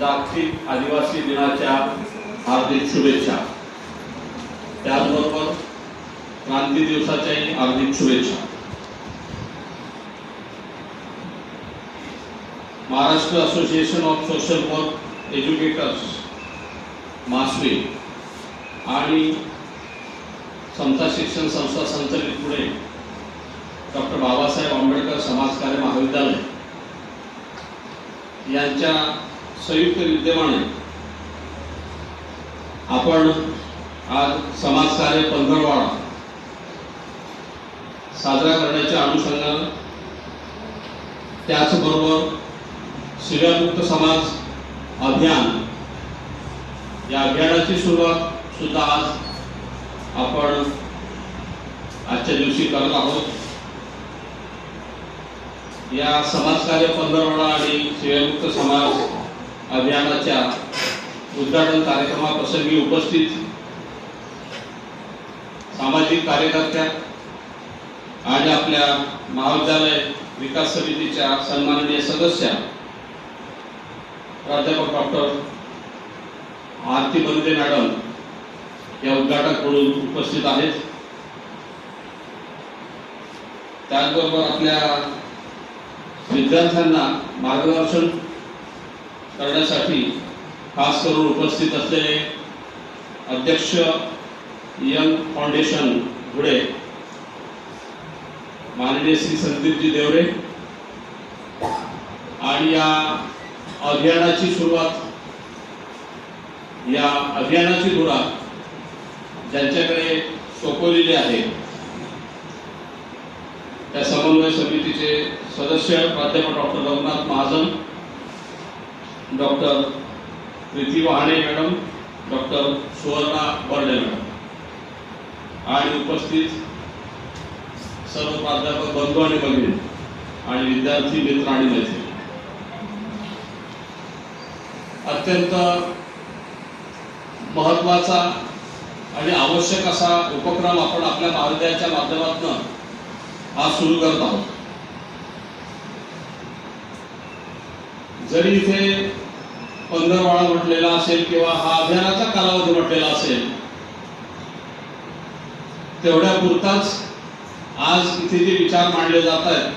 जागतिक आदिवासी दिनाच्या हार्दिक शुभेच्छा. त्याचबरोबर क्रांती दिवसाच्याही हार्दिक शुभेच्छा. Maharashtra association of social work educators मासवे आणि समता शिक्षण संस्था संचलित पुणे डॉक्टर बाबासाहेब आंबेडकर समाजकार्य महाविद्यालय यांच्या संयुक्त विद्यमाने आपण आज समाजकार्य पंधरवाडा साजरा करण्याच्या अनुषंगानं त्याचबरोबर शिव्यामुक्त समाज अभियान या अभियानाची सुरुवात सुद्धा आज आपण आजच्या दिवशी करत आहोत. या समाजकार्य पंधरवाडा आणि सेवामुक्त समाज अभियानाच्या उद्घाटन कार्यक्रमाप्रसंगी उपस्थित सामाजिक कार्यकर्त्या आणि आपल्या महाविद्यालय विकास समितीच्या सन्माननीय सदस्या प्राध्यापक डॉक्टर आरती बंदे मॅडम या उद्घाटक म्हणून उपस्थित आहेत. त्याचबरोबर आपल्या विद्यार्थ्यांना मार्गदर्शन करण्यासाठी खास करून उपस्थित असलेले अध्यक्ष यंग फाउंडेशन धुळे माननीय श्री संदीपजी देवरे आणि या अभियानाची सुरुवात या अभियानाची धुरा ज्यांच्याकडे सोपवलेली आहे त्या समन्वय समितीचे सदस्य प्राध्यापक doctor Raghunath Mahajan doctor Preeti Wahane madam doctor Suvarna Barde madam. आणि उपस्थित सर्व प्राध्यापक बंधू आणि भगिनी आणि विद्यार्थी मित्र आणि मैत्री अत्यंत महत्त्वाचा आणि आवश्यक असा उपक्रम आपण आपल्या महाविद्यालयाच्या माध्यमातून आज सुरू करत आहोत. जरी इथे पंधरवाडा म्हटलेला असेल किंवा हा अभियानाचा कालावधी म्हटलेला असेल तेवढ्या पुरताच आज इथे जे विचार मांडले जात आहेत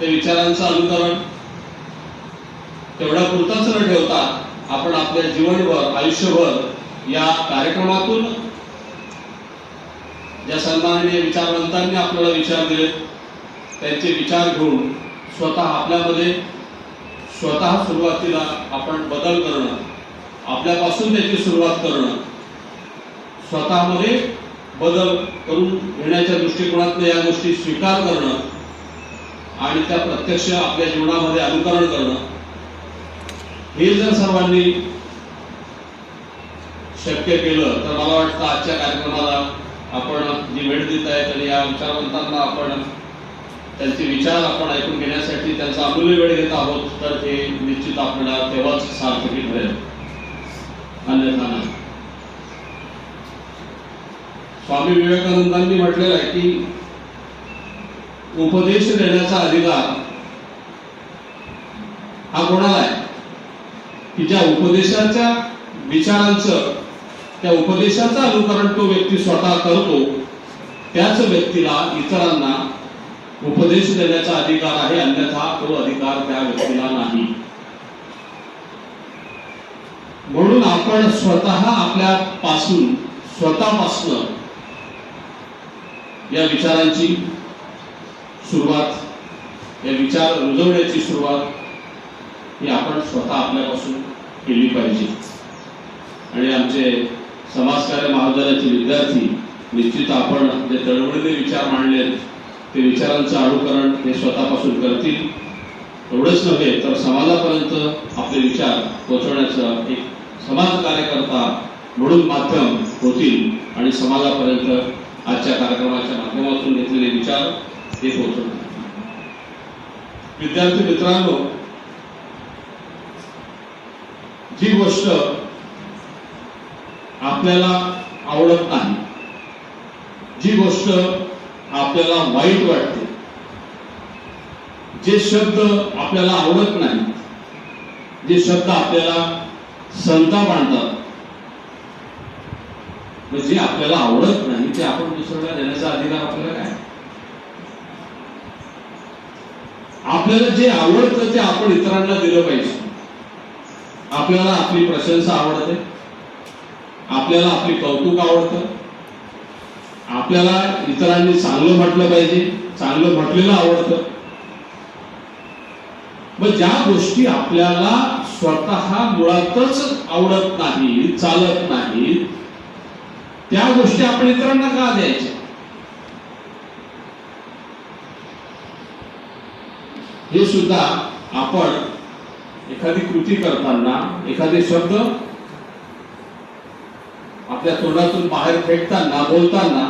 ते विचारांचं अनुकरण तेवढ्या पुरताच न ठेवता आपण आपल्या जीवनभर आयुष्यभर या कार्यक्रमातून ज्या सन्माननीय विचारवंतांनी आपल्याला विचार दिले त्यांचे विचार घेऊन स्वतः आपल्यामध्ये स्वतः सुरुवातीला आपण बदल करणं आपल्यापासून त्याची सुरुवात करणं स्वतःमध्ये बदल करून घेण्याच्या दृष्टिकोनातून या गोष्टी स्वीकार करणं आणि त्या प्रत्यक्ष आपल्या जीवनामध्ये अनुकरण करणं हे जर सर्वांनी शक्य केलं तर मला वाटतं आजच्या कार्यक्रमाला आपण जी भेट देत आहे आणि या विचारवंतांना आपण त्यांचे विचार आपण ऐकून घेण्यासाठी त्यांचा अमूल्य वेळ घेत आहोत. तर ते निश्चित आपल्याला तेव्हाच सार्थकी ठरेल अन्यथा नाही स्वामी विवेकानंदांनी म्हटलेलं आहे की उपदेश देण्याचा अधिकार हा कोणाला आहे? की ज्या उपदेशाच्या विचारांचं त्या उपदेशाचं अनुकरण तो व्यक्ती स्वतः करतो त्याच व्यक्तीला इतरांना उपदेश देण्याचा अधिकार आहे अन्यथा तो अधिकार त्या व्यक्तीला नाही. म्हणून आपण स्वतः आपल्या पासून स्वतःपासून या विचारांची सुरुवात या विचार रुजवण्याची सुरुवात ही आपण स्वतः आपल्यापासून केली पाहिजे. आणि आमचे समाजकार्य महाविद्यालयाचे विद्यार्थी निश्चित आपण जे तळमळीने विचार मांडलेत ते विचारांचं अनुकरण हे स्वतःपासून करतील. एवढंच नव्हे तर समाजापर्यंत आपले विचार पोहोचवण्याचं एक समाज कार्यकर्ता म्हणून माध्यम होतील आणि समाजापर्यंत आजच्या कार्यक्रमाच्या माध्यमातून घेतलेले विचार हे पोहोचवतील. विद्यार्थी मित्रांनो जी गोष्ट आपल्याला आवडत नाही जी गोष्ट आपल्याला वाईट वाटते. जे शब्द आपल्याला आवडत नाही जे शब्द आपल्याला संताप आणतात जे आपल्याला आवडत नाही ते आपण दुसऱ्याला देण्याचा अधिकार आपल्याला काय? आपल्याला जे आवडतं ते आपण इतरांना दिलं पाहिजे. आपल्याला आपली प्रशंसा आवडते आपल्याला आपली कौतुक आवडतं आपल्याला इतरांनी चांगलं म्हटलं पाहिजे चांगलं म्हटलेलं आवडतं. मग ज्या गोष्टी आपल्याला स्वतः मुळातच आवडत नाही चालत नाही त्या गोष्टी आपण इतरांना का द्यायच्या? हे सुद्धा आपण एखादी कृती करताना एखादे शब्द आपल्या तोंडातून बाहेर फेकताना बोलताना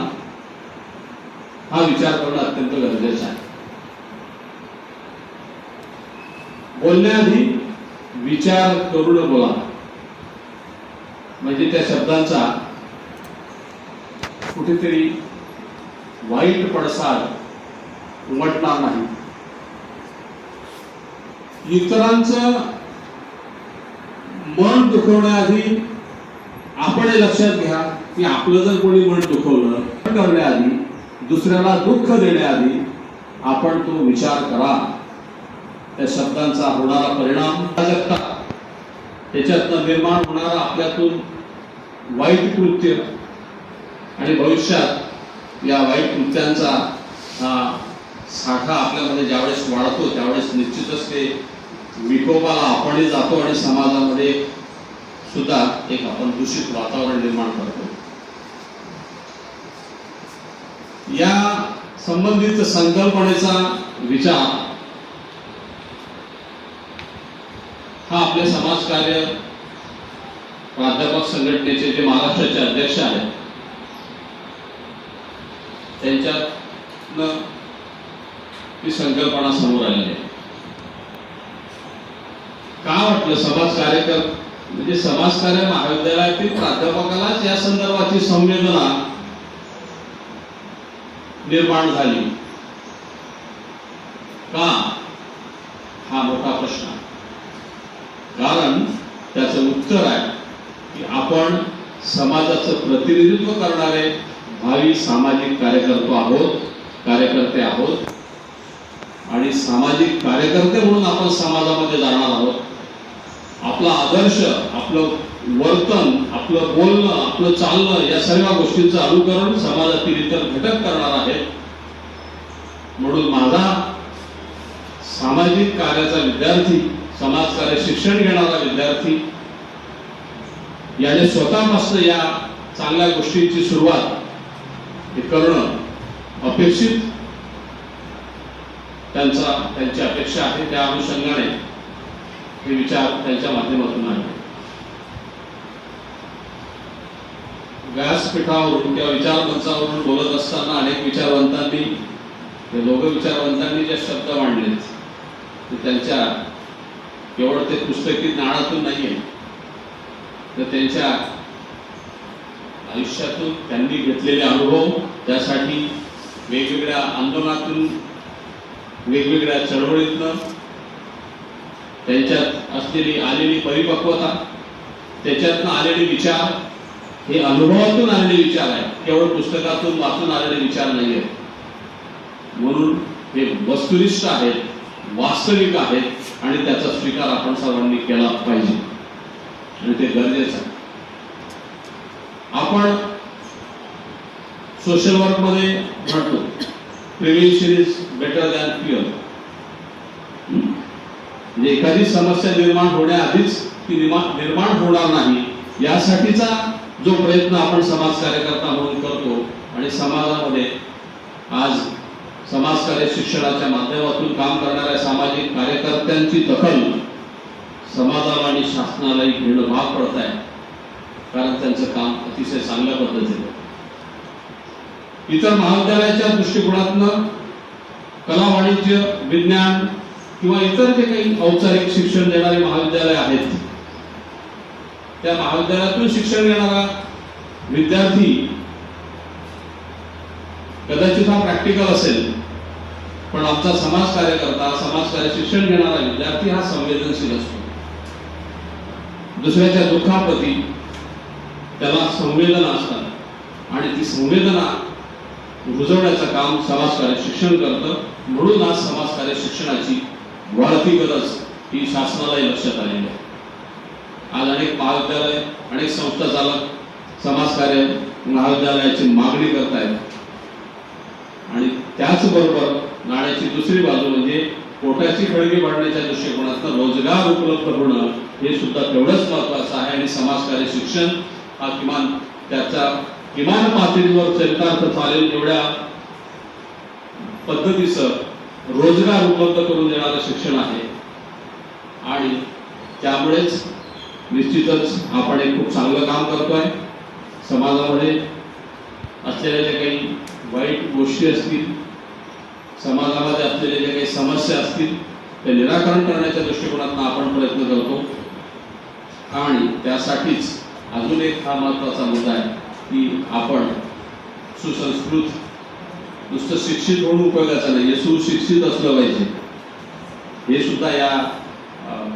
हा विचार करणं अत्यंत गरजेचं आहे. बोलण्याआधी विचार करून बोला. म्हणजे त्या शब्दांचा कुठेतरी वाईट पडसाद उमटणार नाही. इतरांचं मन दुखवण्याआधी आपण हे लक्षात घ्या की आपलं जर कोणी मन दुखवलं करण्याआधी दुसऱ्याला दुःख देण्याआधी आपण तो विचार करा. त्या शब्दांचा होणारा परिणाम जगता त्याच्यातनं निर्माण होणारा आपल्यातून वाईट कृत्य आणि भविष्यात या वाईट कृत्यांचा हा साठा आपल्यामध्ये ज्यावेळेस वाढतो त्यावेळेस निश्चितच ते विकोपाला आपणही जातो आणि समाजामध्ये सुद्धा एक आपण दूषित वातावरण निर्माण करतो. या संबंधित संकल्पनेचा विचार हा आपले समाजकार्य प्राध्यापक संघटनेचे जे महाराष्ट्राचे अध्यक्ष आहेत त्यांच्यातनं ही संकल्पना समोर आलेली आहे. का वाटलं समाज कार्यकर्ते म्हणजे समाजकार्य महाविद्यालयातील प्राध्यापकालाच या संदर्भाची संवेदना निर्माण झाली. का? हा मोठा प्रश्न. आहे. कारण त्याचं उत्तर आहे की आपण समाजाचं प्रतिनिधित्व करणारे भावी सामाजिक कार्यकर्ते आहोत कार्यकर्ते आहोत. आणि सामाजिक कार्यकर्ते म्हणून आपण समाजामध्ये जाणार आहोत. आपला आदर्श आपलं वर्तन आपलं बोलणं आपलं चालणं या सर्व गोष्टींचं अनुकरण समाजातील इतर घटक करणार आहेत. म्हणून माझा सामाजिक कार्याचा विद्यार्थी समाजकार्य शिक्षण घेणारा विद्यार्थी याने स्वतःपासून या चांगल्या गोष्टींची सुरुवात हे करणं अपेक्षित त्यांचा त्यांची अपेक्षा आहे त्या अनुषंगाने. हे विचार त्यांच्या माध्यमातून आहे. व्यासपीठावरून किंवा विचार मंचावरून बोलत असताना अनेक विचारवंतांनी लोक विचारवंतांनी जे शब्द मांडले ते त्यांच्या केवळ ते पुस्तकी ज्ञानातून नाहीये. तर त्यांच्या आयुष्यातून त्यांनी घेतलेले अनुभव त्यासाठी वेगवेगळ्या आंदोलनातून वेगवेगळ्या चळवळीतनं त्यांच्यात असलेली आलेली परिपक्वता त्याच्यातनं आलेले विचार हे अनुभवातून आलेले विचार आहेत. केवळ पुस्तकातून वाचून आलेले विचार नाही आहेत म्हणून हे वस्तुनिष्ठ आहेत वास्तविक आहेत आणि त्याचा स्वीकार आपण सर्वांनी केला पाहिजे. आणि ते गरजेचं आहे. आपण सोशल वर्कमध्ये म्हणतो prevention is better than cure म्हणजे एखादी समस्या निर्माण होण्याआधीच ती निर्माण होणार नाही. यासाठीचा जो प्रयत्न आपण समाज कार्यकर्ता म्हणून करतो आणि समाजामध्ये आज समाजकार्य शिक्षणाच्या माध्यमातून काम करणाऱ्या सामाजिक कार्यकर्त्यांची दखल समाजाला आणि शासनालाही घेणं भाग पडत आहे. कारण त्यांचं काम अतिशय चांगल्या पद्धतीने. इतर महाविद्यालयाच्या दृष्टिकोनातनं कला वाणिज्य विज्ञान किंवा इतर जे काही औपचारिक शिक्षण देणारे महाविद्यालय आहेत त्या महाविद्यालयातून शिक्षण घेणारा विद्यार्थी कदाचित हा प्रॅक्टिकल असेल पण आमचा समाज कार्यकर्ता समाज कार्य शिक्षण घेणारा विद्यार्थी हा संवेदनशील असतो. दुसऱ्याच्या दुःखाप्रती त्याला संवेदना असतात आणि ती संवेदना रुजवण्याचं काम समाजकार्य शिक्षण करतं. म्हणून आज समाजकार्य शिक्षणाची वाढती गरज ही शासनालाही लक्षात आलेली आहे. आज अनेक महाविद्यालय अनेक संस्था चालक समाजकार्य महाविद्यालयाची मागणी करतायत आणि त्याचबरोबर नाण्याची दुसरी बाजू म्हणजे पोटाची खळगी वाढण्याच्या दृष्टिकोनातून रोजगार उपलब्ध होणं हे सुद्धा तेवढंच महत्वाचं आहे. आणि समाजकार्य शिक्षण हा किमान त्याचा किमान पातळीवर चरितार्थ चालेल एवढ्या पद्धतीचं रोजगार उपलब्ध करून देणारं शिक्षण आहे. आणि त्यामुळेच निश्चितच आपण एक खूप चांगलं काम करतोय. समाजामध्ये असलेल्या ज्या काही वाईट गोष्टी असतील समाजामध्ये असलेल्या ज्या काही समस्या असतील ते निराकरण करण्याच्या दृष्टिकोनातून आपण प्रयत्न करतो. आणि त्यासाठीच अजून एक हा महत्त्वाचा मुद्दा आहे की आपण सुसंस्कृत नुसतं शिक्षित म्हणून उपयोगाचं नाही सुशिक्षित असलं पाहिजे. हे सुद्धा या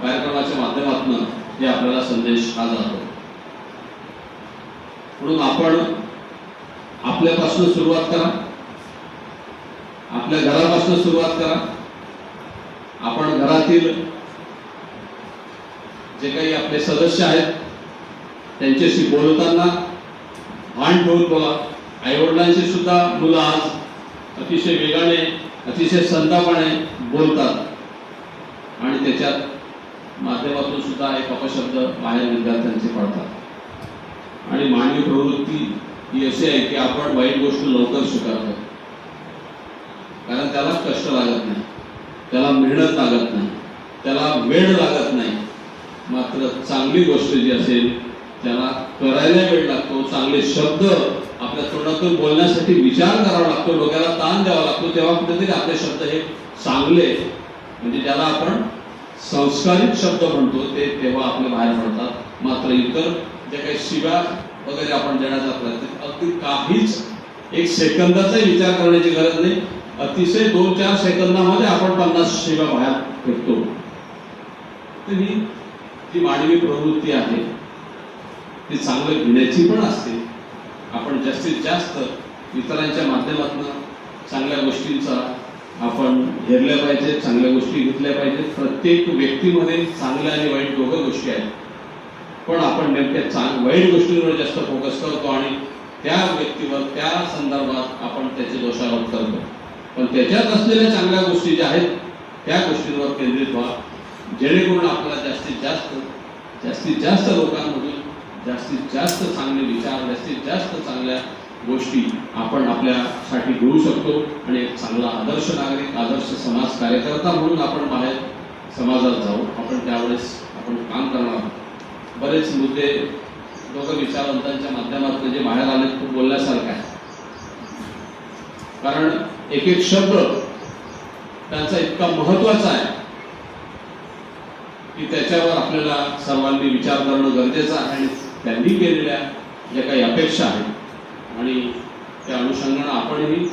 कार्यक्रमाच्या माध्यमातून हे आपल्याला संदेश हा जातो. म्हणून आपण आपल्यापासून सुरुवात करा. आपल्या घरापासून सुरुवात करा. आपण घरातील जे काही आपले सदस्य आहेत त्यांच्याशी बोलताना भान ठेवून बोला. आईवडिलांशी सुद्धा मुलं आज अतिशय वेगाने अतिशय संतापाने बोलतात. आणि त्याच्यात माध्यमातून सुद्धा एक अपशब्द बाहेर विद्यार्थ्यांचे पडतात. आणि मानवी प्रवृत्ती ही अशी आहे की आपण वाईट गोष्ट लवकर स्वीकारतो. कारण त्याला कष्ट लागत नाही. त्याला मेहनत लागत नाही. त्याला वेळ लागत नाही. मात्र चांगली गोष्ट जी असेल त्याला करायला वेळ लागतो चांगले शब्द आपल्या तोंडातून बोलण्यासाठी विचार करावा लागतो डोक्याला ताण द्यावा लागतो तेव्हा कुठेतरी आपले शब्द हे चांगले म्हणजे ज्याला आपण संस्कारित शब्द म्हणतो ते तेव्हा आपल्या बाहेर पडतात. मात्र इतर जे काही शिव्या वगैरे आपण देण्याचा प्रयत्न अगदी काहीच एक सेकंदाचा विचार करण्याची गरज नाही. अतिशय दोन चार सेकंदामध्ये आपण पन्नास शिव्या बाहेर फेकतो. तर ही जी मानवी प्रवृत्ती आहे ती चांगलं घेण्याची पण असते. आपण जास्तीत जास्त इतरांच्या माध्यमातून चांगल्या गोष्टींचा आपण घेरल्या पाहिजेत चांगल्या गोष्टी घेतल्या पाहिजेत. प्रत्येक व्यक्तीमध्ये चांगल्या आणि वाईट दोघं गोष्टी आहेत. पण आपण नेमक्या चांग वाईट गोष्टींवर जास्त फोकस करतो आणि त्या व्यक्तीवर त्या संदर्भात आपण त्याचे दोषारोप करतो. पण त्याच्यात असलेल्या चांगल्या गोष्टी ज्या आहेत त्या गोष्टींवर केंद्रित व्हा. जेणेकरून आपल्याला जास्तीत जास्त जास्तीत जास्त लोकांमधून जास्तीत जास्त चांगले विचार जास्तीत जास्त चांगल्या गोष्टी आपण आपल्यासाठी घेऊ शकतो आणि एक चांगला आदर्श नागरिक आदर्श समाज कार्यकर्ता म्हणून आपण बाहेर समाजात जाऊ. आपण त्यावेळेस आपण काम करणार आहोत. बरेच मुद्दे दोघं विचारवंतांच्या माध्यमातून जे बाहेर आले खूप बोलण्यासारखं आहे कारण एक एक शब्द त्यांचा इतका महत्त्वाचा आहे की त्याच्यावर आपल्याला सर्वांनी विचार करणं गरजेचं आहे. आणि त्यांनी केलेल्या ज्या काही अपेक्षा आहेत आणि त्या अनुषंगानं आपणही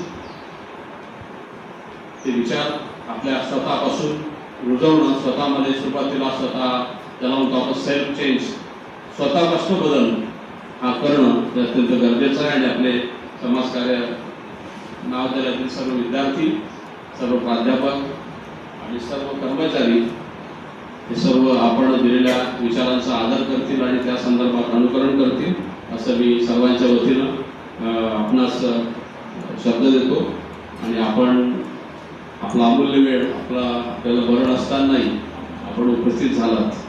ते विचार आपल्या स्वतःपासून रुजवणं स्वतःमध्ये सुरुवातीला स्वतः त्याला म्हणतो आपण सेल्फ चेंज स्वतःपासून बदल हा करणं हे अत्यंत गरजेचं आहे. आणि आपले समाजकार्य महाविद्यालयातील सर्व विद्यार्थी सर्व प्राध्यापक आणि सर्व कर्मचारी हे सर्व आपण दिलेल्या विचारांचा आदर करतील आणि त्या संदर्भात अनुकरण करतील असं मी सर्वांच्या वतीनं आपणास शब्द देतो. आणि आपण आपला अमूल्य वेळ आपला आपल्याला बरं असतानाही आपण उपस्थित झालात.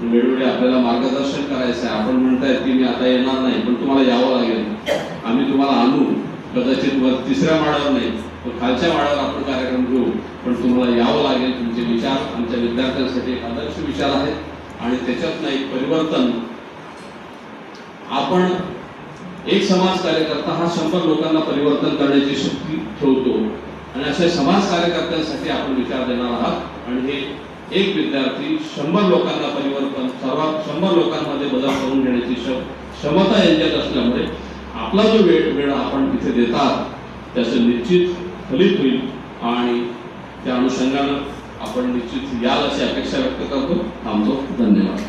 वेळोवेळी आपल्याला मार्गदर्शन करायचं आहे. आपण म्हणताय की मी आता येणार नाही पण तुम्हाला यावं लागेल. आम्ही तुम्हाला आणू. कदाचित वर तिसऱ्या माडावर नाही. खालच्या माळ्यावर आपण कार्यक्रम घेऊ पण तुम्हाला यावं लागेल तुमचे विचार आमच्या विद्यार्थ्यांसाठी एक आदर्श विचार आहेत आणि त्याच्यातनं एक परिवर्तन आपण एक समाज कार्यकर्ता हा शंभर लोकांना परिवर्तन करण्याची शक्ती ठेवतो. आणि अशा समाज कार्यकर्त्यांसाठी आपण विचार देणार आहात. आणि हे एक विद्यार्थी शंभर लोकांना परिवर्तन सर्वात शंभर लोकांमध्ये बदल करून घेण्याची क्षमता यांच्यात असल्यामुळे आपला जो वेळ वेळ आपण तिथे देतात त्याचं निश्चित फलित होईल. आणि त्या अनुषंगानं आपण निश्चित याल अशी अपेक्षा व्यक्त करतो. थांबतो. धन्यवाद.